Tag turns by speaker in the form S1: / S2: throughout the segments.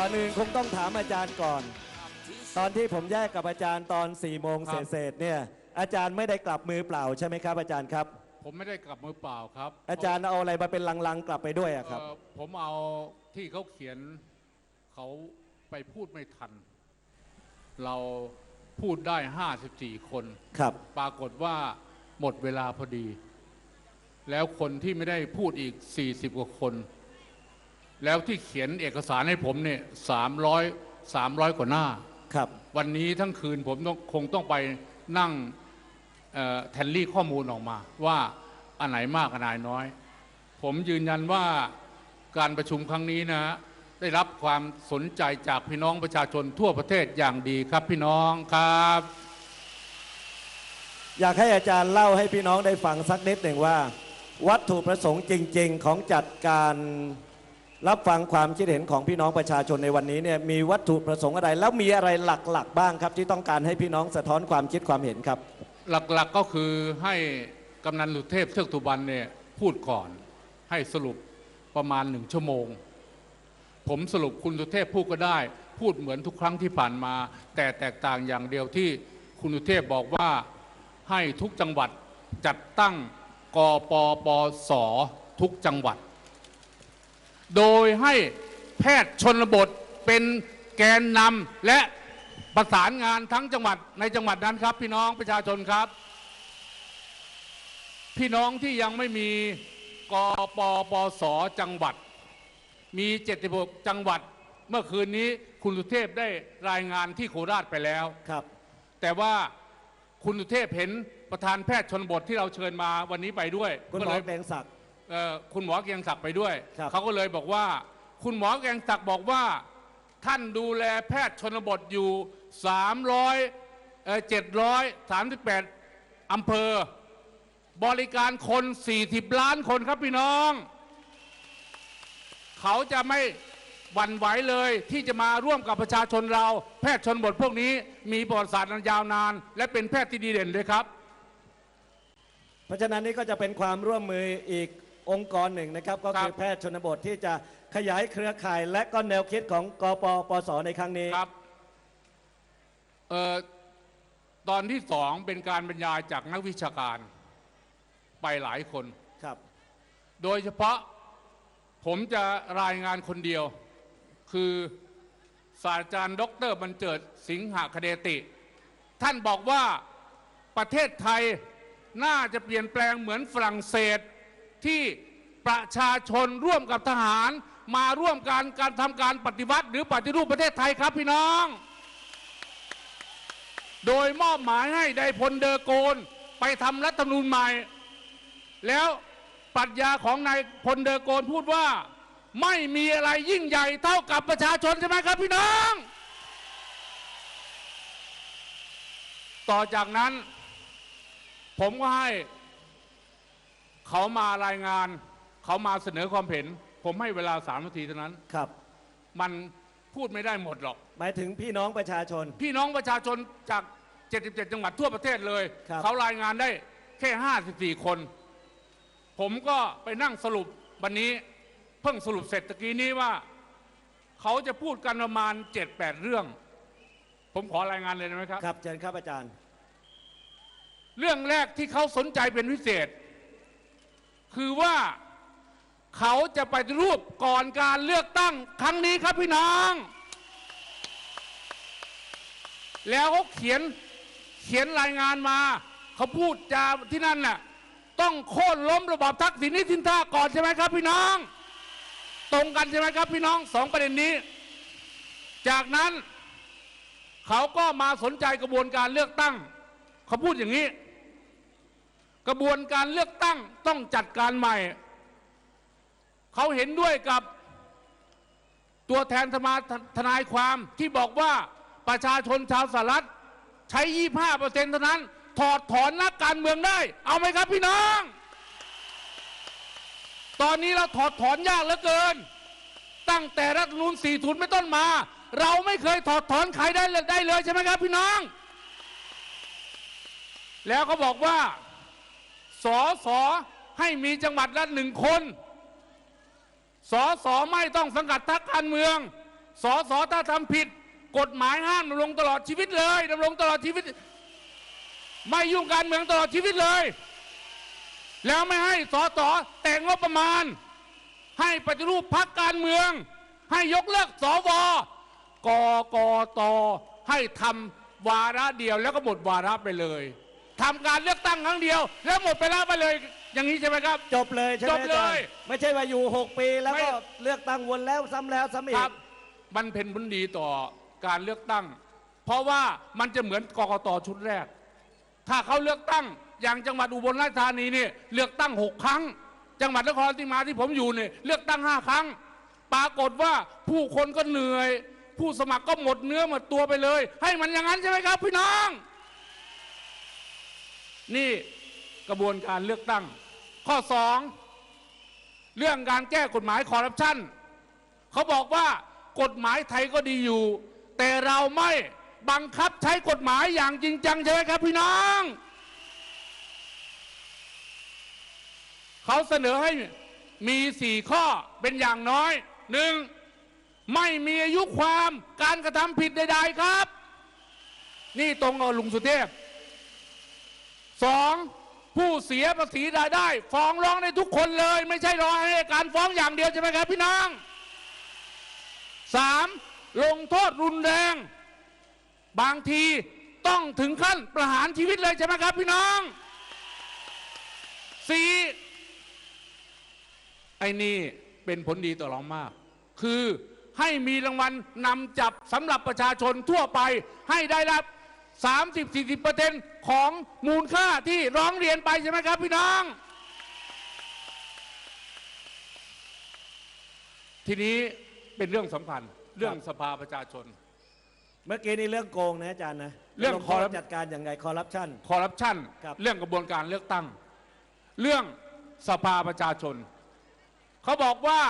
S1: ก่อนอื่นคงต้องถามอาจารย์ก่อน ตอนที่ผมแยกกับอาจารย์ตอน4ี่โมง
S2: ครับ
S1: เศษๆเนี่ยอาจารย์ไม่ได้กลับมือเปล่าใช่ไหมครับ อาจารย์ครับ
S2: ผมไม่ได้กลับมือเปล่าครับ
S1: อาจารย์เอาอะไรมาเป็นลังๆกลับไปด้วยอะครับ
S2: เอ่อผมเอาที่เขาเขียนเขาไปพูดไม่ทัน เราพูดได้ 54 คน
S1: ครับ
S2: ปรากฏว่าหมดเวลาพอดี แล้วคนที่ไม่ได้พูดอีก 40 กว่าคน แล้วที่เขียนเอกสารให้ผมเนี่ย300 300กว่าหน้า
S1: ครับ
S2: วันนี้ทั้งคืนผมต้องคงต้องไปนั่งเอ่อแทนลี่ข้อมูลออกมา ว่าอันไหนมากอันไหนน้อย ผมยืนยันว่าการประชุมครั้งนี้นะได้รับความสนใจจากพี่น้องประชาชนทั่วประเทศอย่างดีครับพี่น้องครับ
S1: อยากให้อาจารย์เล่าให้พี่น้องได้ฟังสักนิดหนึ่งว่า วัตถุประสงค์จริง ๆ ของจัดการ รับฟังความคิดเห็นของพี่น้องประชาชนในวันนี้เนี่ยมีวัตถุประสงค์อะไร แล้วมีอะไรหลักๆ บ้างครับ ที่ต้องการให้พี่น้องสะท้อนความคิดความเห็นครับ
S2: หลักๆก็คือให้กำนันสุเทพเทือกตุบันเนี่ยพูดก่อน ให้สรุปประมาณหนึ่งชั่วโมง ผมสรุปคุณสุเทพพูดก็ได้ พูดเหมือนทุกครั้งที่ผ่านมา แต่แตกต่างอย่างเดียวที่คุณสุเทพบอกว่าให้ทุกจังหวัดจัดตั้งกปปสทุกจังหวัด โดยให้แพทย์ชนบทเป็นแกนนำและประสานงานทั้งจังหวัดในจังหวัดนั้นครับ พี่น้องประชาชนครับ พี่น้องที่ยังไม่มีกปปสจังหวัด มี 76 จังหวัด เมื่อคืนนี้คุณสุเทพได้รายงานที่โคราชไปแล้ว
S1: ครับ
S2: แต่ว่าคุณสุเทพเห็นประธานแพทย์ชนบทที่เราเชิญมาวันนี้ไปด้วย
S1: คุณหม
S2: ก็
S1: อ
S2: เลย
S1: แดงศักดิ์
S2: เอ่อ คุณหมอเกียงศักดิ์ไปด้วย
S1: ครับ
S2: เขาก็เลยบอกว่า คุณหมอเกียงศักดิ์บอกว่า ท่านดูแลแพทย์ชนบทอยู่ 300เอ่อ738อำเภอ บริการคน 40 ล้านคนครับพี่น้อง เขาจะไม่หวั่นไหวเลยที่จะมาร่วมกับประชาชนเรา แพทย์ชนบทพวกนี้ มีประวัติศาสตร์อันยาวนาน และเป็นแพทย์ที่ดีเด่นด้วยครับ
S1: เพราะฉะนั้นนี่ก็จะเป็นความร่วมมืออีก องค์กรหนึ่งนะครับ ก็คือ
S2: ครับ
S1: แพทย์ชนบทที่จะขยายเครือข่าย และก็แนวคิดของกปปสในครั้งนี้
S2: ครับเอ่อตอนที่สองเป็นการบรรยายจากนักวิชาการไปหลายคน
S1: ครับ
S2: โดยเฉพาะผมจะรายงานคนเดียว คือศาสตราจารย์ดอกเตอรบรรเจิดสิงหคเดติ ท่านบอกว่าประเทศไทยน่าจะเปลี่ยนแปลงเหมือนฝรั่งเศส ที่ประชาชนร่วมกับทหาร มาร่วมการการทำการปฏิวัติ หรือปฏิรูปประเทศไทยครับพี่น้อง โดยมอบหมายให้ไดพลเดอโกน ไปทำรัฐธรรมนูญใหม่ แล้วปรัชญาของนายพลเดอโกนพูดว่าไม่มีอะไรยิ่งใหญ่เท่ากับประชาชนใช่ไหมครับพี่น้อง ต่อจากนั้น ผมก็ให้ เขามารายงาน เขามาเสนอความเห็น ผมให้เวลาสามนาทีเท่านั้น
S1: ครับ
S2: มันพูดไม่ได้หมดหรอก
S1: หมายถึงพี่น้องประชาชน
S2: พี่น้องประชาชนจาก 77 จังหวัดทั่วประเทศเลย
S1: ครับ
S2: เขารายงานได้แค่ 54 คน ผมก็ไปนั่งสรุปวันนี้เพิ่งสรุปเสร็จตะกี้นี้ว่า เขาจะพูดกันประมาณ 7-8 เรื่อง ผมขอรายงานเลยได้ไหมครับ
S1: ครับเชิญครับอาจารย์
S2: เรื่องแรกที่เขาสนใจเป็นพิเศษ คือว่าเขาจะไปรูปก่อนการเลือกตั้งครั้งนี้ครับพี่น้อง แล้วเขาเขียนเขียนรายงานมา เขาพูดจาที่นั่นน่ะต้องโค่นล้มระบอบทักษิณนิทินท่าก่อนใช่ไหมครับพี่น้อง ตรงกันใช่ไหมครับพี่น้องสองประเด็นนี้ จากนั้น เขาก็มาสนใจกระบวนการเลือกตั้ง เขาพูดอย่างนี้ กระบวนการเลือกตั้งต้องจัดการใหม่ เขาเห็นด้วยกับตัวแทนธรรมาทนายความที่บอกว่าประชาชนชาวสหรัฐใช้ 25เปอร์เซ็นต์เท่านั้น ถอดถอนนักการเมืองได้ เอาไหมครับพี่น้อง ตอนนี้เราถอดถอนยากเหลือเกิน ตั้งแต่รัฐธรรมนูล40ไม่ต้นมา เราไม่เคยถอดถอนใครได้เลยได้เลยใช่ไหมครับพี่น้อง แล้วเขาบอกว่า สอสอให้มีจังหวัดละหนึ่งคน สอสอไม่ต้องสังกัดทักการเมือง สอสอถ้าทำผิด กฎหมายห้ามดำรงตลอดชีวิตเลยดำรงตลอดชีวิต ไม่ยุ่งการเมืองตลอดชีวิตเลย แล้วไม่ให้สอสอแต่งงบประมาณ ให้ปฏิรูปพักการเมือง ให้ยกเลิกสวกกตให้ทำวาระเดียวแล้วก็หมดวาระไปเลย ทำการเลือกตั้งครั้งเดียว แล้วหมดไปแล้วไปเลย อย่างนี้ใช่ไหมครับ
S1: จบเลยใช่ไหม
S2: จบเลย
S1: อาจารย์ไม่ใช่ว่าอยู่ 6 ปีแล้วก็
S2: ไม่
S1: เลือกตั้งวนแล้วซ้ำแล้วซ้ำอี
S2: ค
S1: ก
S2: รับมันเป็นผลดีต่อการเลือกตั้ง เพราะว่ามันจะเหมือนกกตชุดแรก ถ้าเขาเลือกตั้งอย่างจังหวัดอุบลราชธานีเนี่ยเลือกตั้งหกครั้ง จังหวัดนครราชสีมาที่ผมอยู่เนี่ยเลือกตั้งห้าครั้ง ปรากฏว่าผู้คนก็เหนื่อย ผู้สมัครก็หมดเนื้อหมดตัวไปเลย ให้มันอย่างนั้นใช่ไหมครับ พี่น้อง นี่กระบวนการเลือกตั้ง ข้อสองเรื่องการแก้กฎหมายคอร์รัปชันเขาบอกว่ากฎหมายไทยก็ดีอยู่ แต่เราไม่บังคับใช้กฎหมายอย่างจริงจังใช่ไหมครับพี่น้องเขาเสนอให้มีสี่ข้อเป็นอย่างน้อยหนึ่งไม่มีอายุความการกระทำผิดใดๆครับ นี่ตรงกับลุงสุเทพ สองผู้เสียภาษีรายได้ ฟ้องร้องได้ทุกคนเลย ไม่ใช่รอให้การฟ้องอย่างเดียวใช่ไหมครับพี่น้องสามลงโทษรุนแรง บางทีต้องถึงขั้นประหารชีวิตเลยใช่ไหมครับพี่น้องสี่ไอ้นี่เป็นผลดีต่อเรามาก คือให้มีรางวัลนำจับสำหรับประชาชนทั่วไปให้ได้รับ 30-40%ของมูลค่าที่ร้องเรียนไปใช่ไหมครับพี่น้อง ทีนี้เป็นเรื่องสำคัญ เรื่องสภาประชาชน
S1: เมื่อกี้นี่เรื่องโกงนะอาจารย์นะ
S2: เรื่อง
S1: ลงโทษ
S2: corrupt
S1: จัดการอย่างไรคอร์รัปชัน
S2: คอร์รัปชัน
S1: ครับ
S2: เรื่องกระบวนการเลือกตั้ง เรื่องสภาประชาชน เขาบอกว่า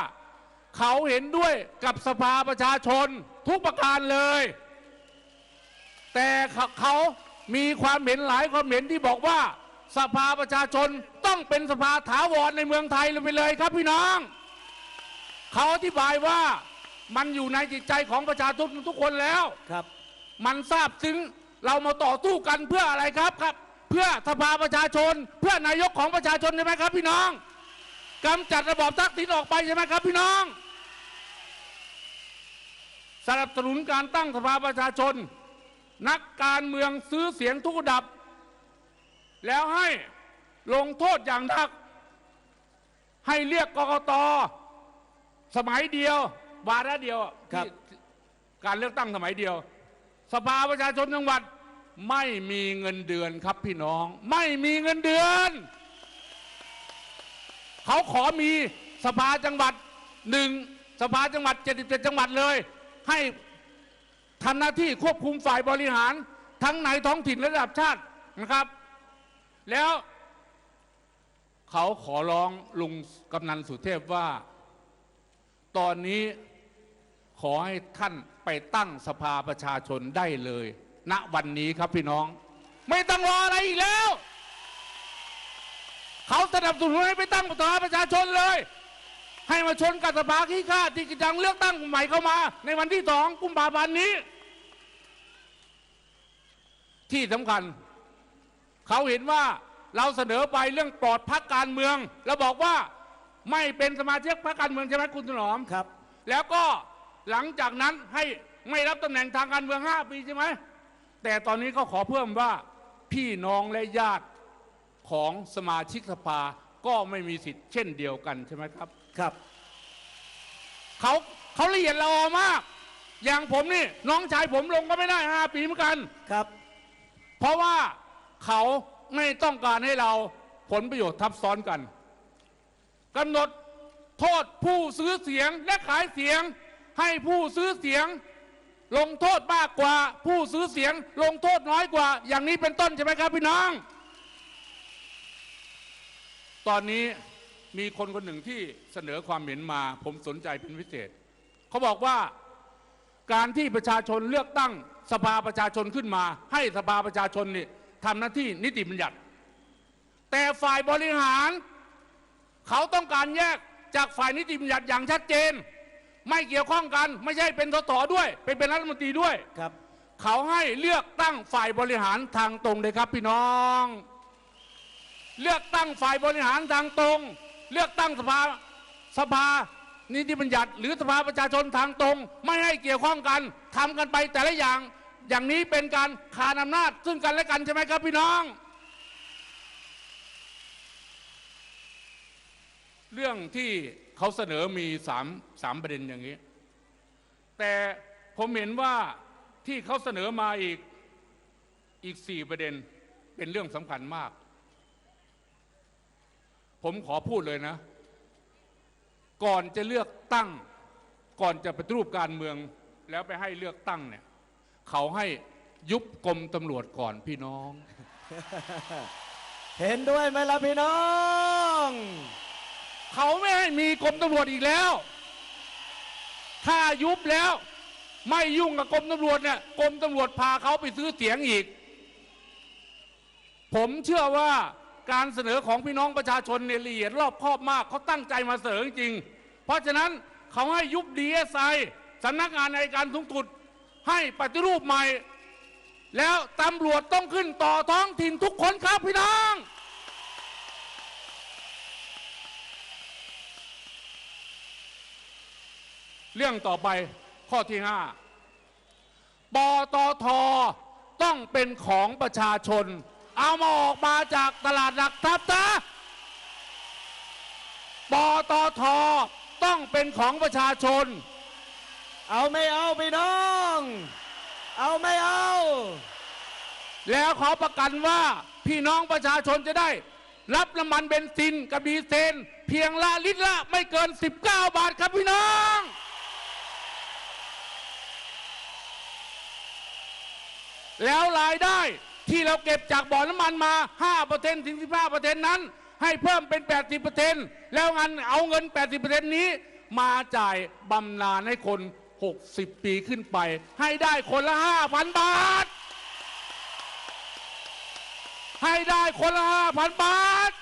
S2: เขาเห็นด้วยกับสภาประชาชนทุกประการเลย แต่เขาเขามีความเห็นหลายความเห็นที่บอกว่า สภาประชาชนต้องเป็นสภาถาวรในเมืองไทยเลยไปเลยครับพี่น้อง เขาอธิบายว่ามันอยู่ในจิตใจของประชาชนทุกคนแล้ว
S1: ครับ
S2: มันทราบซึ้งเรามาต่อสู้กันเพื่ออะไรครับครับ เพื่อสภาประชาชน เพื่อนายกของประชาชนใช่ไหมครับ พี่น้องกำจัดระบอบทักษิณออกไปใช่ไหมครับ พี่น้องสนับสนุนการตั้งสภาประชาชน นักการเมืองซื้อเสียงทุกระดับ แล้วให้ลงโทษอย่างหนัก ให้เรียกกกตสมัยเดียว วาระเดียวอะ
S1: ครับ
S2: ที่การเลือกตั้งสมัยเดียว สภาประชาชนจังหวัด ไม่มีเงินเดือนครับพี่น้อง ไม่มีเงินเดือน เขาขอมีสภาจังหวัดหนึ่งสภาจังหวัด 77 จังหวัดเลย ให้ ทำหน้าที่ควบคุมฝ่ายบริหาร ทั้งในท้องถิ่นและระดับชาตินะครับ แล้วเขาขอร้องลุงกำนันสุเทพว่า ตอนนี้ขอให้ท่านไปตั้งสภาประชาชนได้เลย ณวันนี้ครับพี่น้อง ไม่ต้องรออะไรอีกแล้ว เขาสนับสนุนให้ไปตั้งสภาประชาชนเลย ให้มาชนกับสภาขี้ข้าที่กำลังเลือกตั้งใหม่เข้ามา ในวันที่สองกุมภาพันธ์นี้ ที่สำคัญ เขาเห็นว่าเราเสนอไปเรื่องปลอดพักการเมือง แล้วบอกว่าไม่เป็นสมาชิกพรรคการเมืองใช่ไหมคุณถนอม
S1: ครับ
S2: แล้วก็หลังจากนั้นให้ไม่รับตำแหน่งทางการเมือง5ปีใช่ไหมแต่ตอนนี้ก็ขอเพิ่มว่าพี่น้องและญาติของสมาชิกสภาก็ไม่มีสิทธิ์เช่นเดียวกันใช่ไหมครับ
S1: ครับ
S2: เขาเขาละเอียดละออมาก อย่างผมนี่น้องชายผมลงก็ไม่ได้5ปีเหมือนกัน
S1: ครับ
S2: เพราะว่าเขาไม่ต้องการให้เราผลประโยชน์ทับซ้อนกันกำหนดโทษผู้ซื้อเสียงและขายเสียง ให้ผู้ซื้อเสียง ลงโทษมากกว่า ผู้ซื้อเสียง ลงโทษน้อยกว่า อย่างนี้เป็นต้นใช่ไหมครับพี่น้อง ตอนนี้มีคนคนหนึ่งที่เสนอความเห็นมา ผมสนใจเป็นพิเศษ เขาบอกว่า การที่ประชาชนเลือกตั้งสภาประชาชนขึ้นมา ให้สภาประชาชนนี่ทำหน้าที่นิติบัญญัติ แต่ฝ่ายบริหาร เขาต้องการแยกจากฝ่ายนิติบัญญัติอย่างชัดเจน ไม่เกี่ยวข้องกันไม่ใช่เป็นสสด้วย เป็นเป็นรัฐมนตรีด้วย
S1: ครับ
S2: เขาให้เลือกตั้งฝ่ายบริหารทางตรงเลยครับพี่น้อง เลือกตั้งฝ่ายบริหารทางตรง เลือกตั้งสภาสภา นิติบัญญัติหรือสภาประชาชนทางตรง ไม่ให้เกี่ยวข้องกันทำกันไปแต่ละอย่าง อย่างนี้เป็นการขานอำนาจซึ่งกันและกันใช่ไหมครับพี่น้อง เรื่องที่เขาเสนอมีสามสามประเด็นอย่างนี้ แต่ผมเห็นว่าที่เขาเสนอมาอีกอีกสี่ประเด็นเป็นเรื่องสำคัญมาก ผมขอพูดเลยนะ ก่อนจะเลือกตั้ง ก่อนจะปฏิรูปการเมืองแล้วไปให้เลือกตั้งเนี่ย เขาให้ยุบกรมตำรวจก่อนพี่น้อง
S1: เห็นด้วยไหมล่ะพี่น้อง
S2: เขาไม่ให้มีกรมตำรวจอีกแล้ว ถ้ายุบแล้ว ไม่ยุ่งกับกรมตำรวจเนี่ยกรมตำรวจพาเขาไปซื้อเสียงอีก ผมเชื่อว่า การเสนอของพี่น้องประชาชนเนี่ยละเอียดรอบคอบมากเขาตั้งใจมาเสนอจริง เพราะฉะนั้นเขาให้ยุบดีเอสไอสำนักงานในการสูงสุดให้ปฏิรูปใหม่ แล้วตำรวจต้องขึ้นต่อท้องถิ่นทุกคนครับพี่น้องเรื่องต่อไปข้อที่ห้าปตทต้องเป็นของประชาชน เอามาออกมาจากตลาดหลักทรัพย์นะปตทต้องเป็นของประชาชน
S1: เอาไม่เอาพี่น้อง เอาไม่เอา
S2: แล้วขอประกันว่าพี่น้องประชาชนจะได้ รับน้ำมันเบนซินกับดีเซลเพียงละลิตรละไม่เกิน 19 บาทครับพี่น้อง แล้วรายได้ ที่เราเก็บจากบ่อน้ำมันมา5%ถึง 15%นั้น ให้เพิ่มเป็น 80%แล้วงันเอาเงิน 80%นี้ มาจ่ายบำนาญให้คน 60 ปีขึ้นไป ให้ได้คนละ 5,000 บาท ให้ได้คนละ 5,000 บาท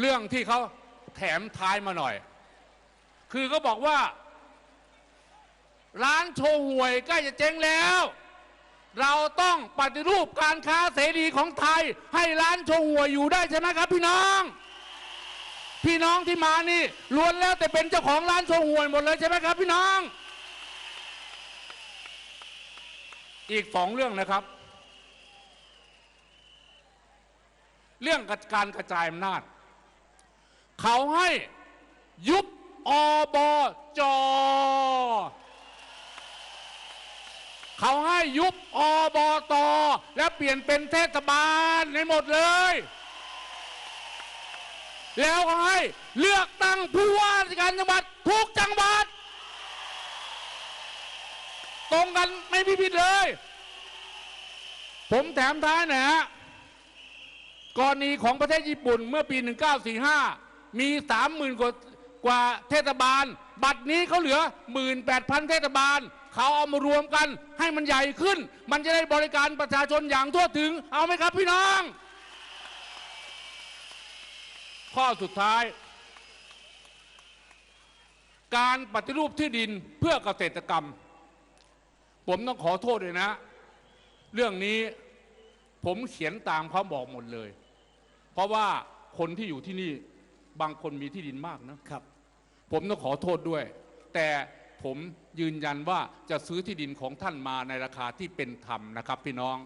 S2: เรื่องที่เขาแถมท้ายมาหน่อย คือเขาบอกว่า ร้านโชว์หวยใกล้จะเจ๊งแล้ว เราต้องปฏิรูปการค้าเสรีของไทย ให้ร้านโชว์หวยอยู่ได้ใช่ไหมครับ พี่น้อง พี่น้องที่มานี่ล้วนแล้วแต่เป็นเจ้าของร้านโชว์หวยหมดเลยใช่ไหมครับ พี่น้อง อีกสองเรื่องนะครับ เรื่องการกระจายอำนาจ เขาให้ยุบ อบจเขาให้ยุบอบตและเปลี่ยนเป็นเทศบาลในหมดเลย แล้วก็ให้เลือกตั้งผู้ว่าราชการจังหวัดทุกจังหวัด ตรงกันไม่มีผิดเลย ผมแถมท้ายนะฮะกรณีของประเทศญี่ปุ่นเมื่อปี 1945 มี 30,000 กว่า กว่าเทศบาล บัตรนี้เขาเหลือ 18,000 เทศบาล เขาเอามารวมกันให้มันใหญ่ขึ้น มันจะได้บริการประชาชนอย่างทั่วถึง เอาไหมครับพี่น้อง ข้อสุดท้าย การปฏิรูปที่ดินเพื่อเกษตรกรรม ผมต้องขอโทษเลยนะ เรื่องนี้ผมเขียนตามเขาบอกหมดเลย เพราะว่าคนที่อยู่ที่นี่บางคนมีที่ดินมากนะ
S1: ครับ
S2: ผมต้องขอโทษด้วย แต่ผมยืนยันว่าจะซื้อที่ดินของท่านมาในราคาที่เป็นธรรมนะครับพี่น้อง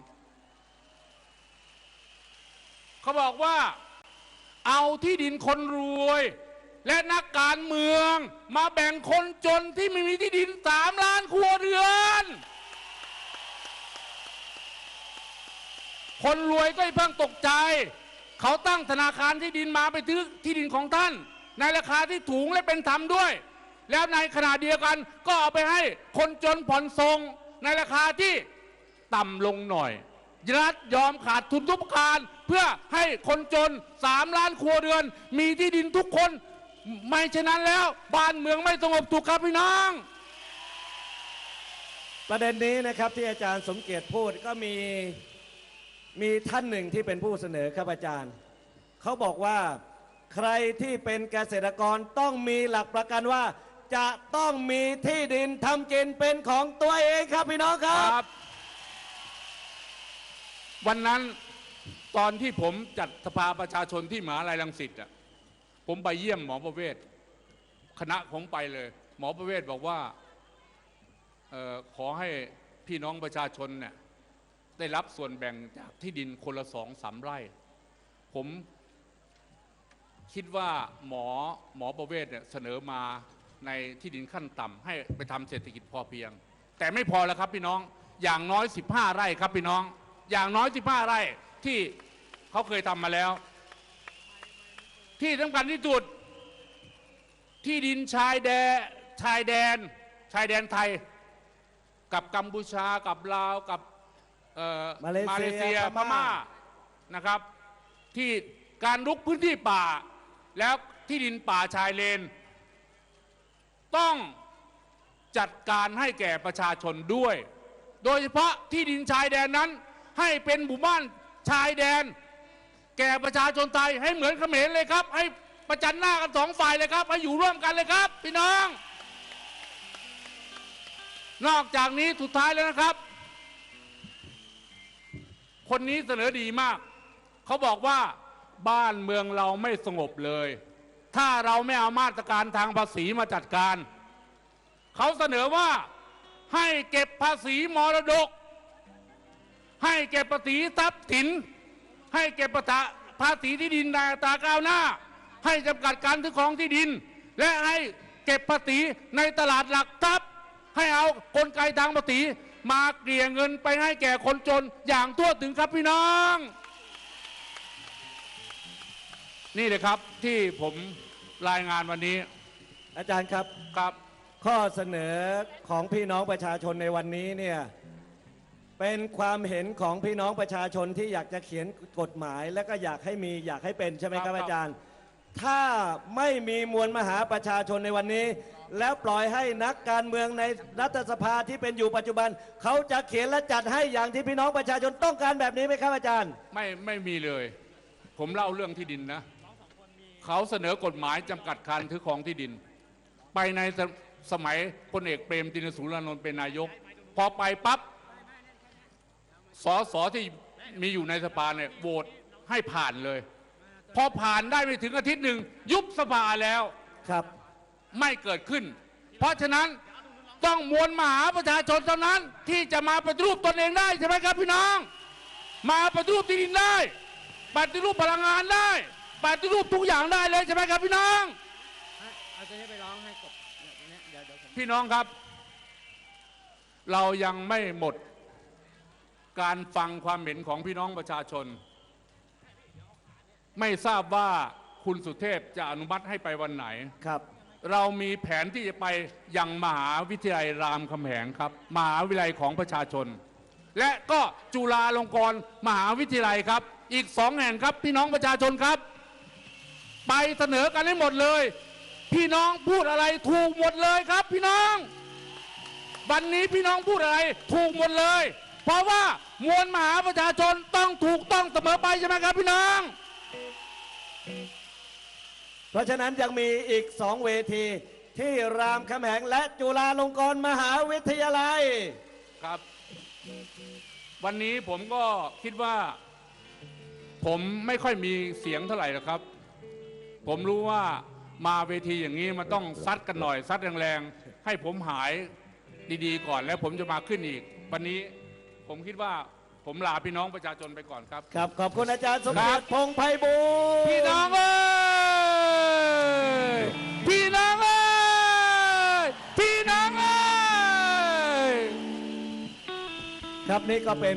S2: เขาบอกว่าเอาที่ดินคนรวย และนักการเมืองมาแบ่งคนจนที่ไม่มีที่ดินสามล้านครัวเรือนคนรวยก็เพิ่งตกใจ เขาตั้งธนาคารที่ดินมาไปซื้อที่ดินของท่าน ในราคาที่ถูกและเป็นธรรมด้วย แล้วในขณะเดียวกันก็เอาไปให้คนจนผ่อนทรงในราคาที่ต่ำลงหน่อยรัฐยอมขาดทุนทุกประการ เพื่อให้คนจนสามล้านครัวเรือน มีที่ดินทุกคน ไม่ฉะนั้นแล้ว บ้านเมืองไม่สงบถูกครับพี่น้อง
S1: ประเด็นนี้นะครับที่อาจารย์สมเกียรติพูดก็มีมีท่านหนึ่งที่เป็นผู้เสนอครับอาจารย์ เขาบอกว่า ใครที่เป็นเกษตรกรต้องมีหลักประกันว่า จะต้องมีที่ดินทำกินเป็นของตัวเองครับพี่น้องครั
S2: รับ บ วันนั้นตอนที่ผมจัดสภาประชาชนที่หมหาลัยรังสิตอะผมไปเยี่ยมหมอประเวศ คณะผมไปเลย หมอประเวศบอกว่าเออขอให้พี่น้องประชาชนเนี่ยได้รับส่วนแบ่งจากที่ดินคนละสองสามไร่ ผม คิดว่าหมอหมอประเวศเนี่ยเสนอมาในที่ดินขั้นต่ำให้ไปทำเศรษฐกิจพอเพียง แต่ไม่พอแล้วครับพี่น้องอย่างน้อย 15 ไร่ครับพี่น้อง อย่างน้อย 15 ไร่ที่เขาเคยทำมาแล้ว ที่สำคัญที่สุด ที่ดินชายแดนชายแดน ชายแดนไทย กับกัมพูชากับลาวกับเอ่อ
S1: มาเลเซีย
S2: พ
S1: พม่า
S2: ม่า นะครับ ที่การรุกพื้นที่ป่า แล้วที่ดินป่าชายเลน ต้องจัดการให้แก่ประชาชนด้วย โดยเฉพาะที่ดินชายแดนนั้น ให้เป็นหมู่บ้านชายแดน แก่ประชาชนไทยให้เหมือนเขมรเลยครับ ให้ประจันหน้ากันสองฝ่ายเลยครับให้อยู่ร่วมกันเลยครับ พี่น้อง นอกจากนี้สุดท้ายแล้วนะครับ คนนี้เสนอดีมาก เขาบอกว่า บ้านเมืองเราไม่สงบเลย ถ้าเราไม่เอามาตรการทางภาษีมาจัดการ เขาเสนอว่าให้เก็บภาษีมรดก ให้เก็บภาษีทรัพย์สิน ให้เก็บภาษีที่ดินในตาก้าวหน้า ให้จำกัดการถือครองที่ดิน และให้เก็บภาษีในตลาดหลักทรัพย์ ให้เอากลไกทางภาษีมาเกลี่ยเงินไปให้แก่คนจนอย่างทั่วถึงครับพี่น้อง นี่เลยครับที่ผมรายงานวันนี้
S1: อาจารย์ครับ
S2: ครับ
S1: ข้อเสนอของพี่น้องประชาชนในวันนี้เนี่ยเป็นความเห็นของพี่น้องประชาชนที่อยากจะเขียนกฎหมาย และก็อยากให้มีอยากให้เป็นใช่ไหมค
S2: ครั
S1: รับบอาจารย์ ถ้าไม่มีมวลมหาประชาชนในวันนี้ แล้วปล่อยให้นักการเมืองในรัฐสภาที่เป็นอยู่ปัจจุบัน เขาจะเขียนและจัดให้อย่างที่พี่น้องประชาชนต้องการแบบนี้ไหมครับอาจารย์
S2: ไม่ไม่มีเลย ผมเล่าเรื่องที่ดินนะ เขาเสนอกฎหมายจำกัดการถือครองที่ดิน ไปในสสมัยพลเอกเปรมตินสุรานนท์เป็นนายก พอไปปั๊บสอสอที่มีอยู่ในสภาเนี่ยโหวตให้ผ่านเลย พอผ่านได้ไม่ถึงอาทิตย์หนึ่งยุบสภาแล้ว
S1: ครับ
S2: ไม่เกิดขึ้น เพราะฉะนั้นต้องมวลมหาประชาชนเท่านั้น ที่จะมาปฏิรูปตนเองได้ใช่ไหมครับพี่น้อง มาปฏิรูปที่ดินได้ ปฏิรูปพลังงานได้ ปฏิรูปทุกอย่างได้เลยใช่ไหมครับพี่น้อง
S3: เอาตัวนี้ไปร้องให้กบเนี่ยตัวเนี้ยเดี๋ยวเดี๋ยวผม
S2: พี่น้องครับ เรายังไม่หมดการฟังความเห็นของพี่น้องประชาชน ไม่ทราบว่าคุณสุเทพจะอนุมัติให้ไปวันไหน
S1: ครับ
S2: เรามีแผนที่จะไปยังมหาวิทยาลัยรามคำแหงครับ มหาวิทยาลัยของประชาชน และก็จุฬาลงกรณ์มหาวิทยาลัยครับ อีกสองแห่งครับพี่น้องประชาชนครับ ไปเสนอกันให้หมดเลย พี่น้องพูดอะไรถูกหมดเลยครับ พี่น้อง วันนี้พี่น้องพูดอะไร ถูกหมดเลย เพราะว่ามวลมหาประชาชนต้องถูกต้องเสมอไปใช่ไหมครับพี่น้อง
S1: เพราะฉะนั้นยังมีอีกสองเวทีที่รามคำแหงและจุฬาลงกรณ์มหาวิทยาลัย
S2: ครับ วันนี้ผมก็คิดว่า ผมไม่ค่อยมีเสียงเท่าไหร่หรอกครับ ผมรู้ว่ามาเวทีอย่างนี้มันต้องซัดกันหน่อยซัดแรงๆให้ผมหายดีๆก่อนแล้วผมจะมาขึ้นอีก วันนี้ผมคิดว่าผมลาพี่น้องประชาชนไปก่อนครับ
S1: ครับ ขอบคุณอาจารย์สม
S2: ครั
S1: เด็
S2: บ
S1: จพงษ์ไพบูลย์
S2: พี่น้องเอ้ยพี่น้องเอ้ยพี่น้องเอ้ย
S1: ครับนี่ก็เป็น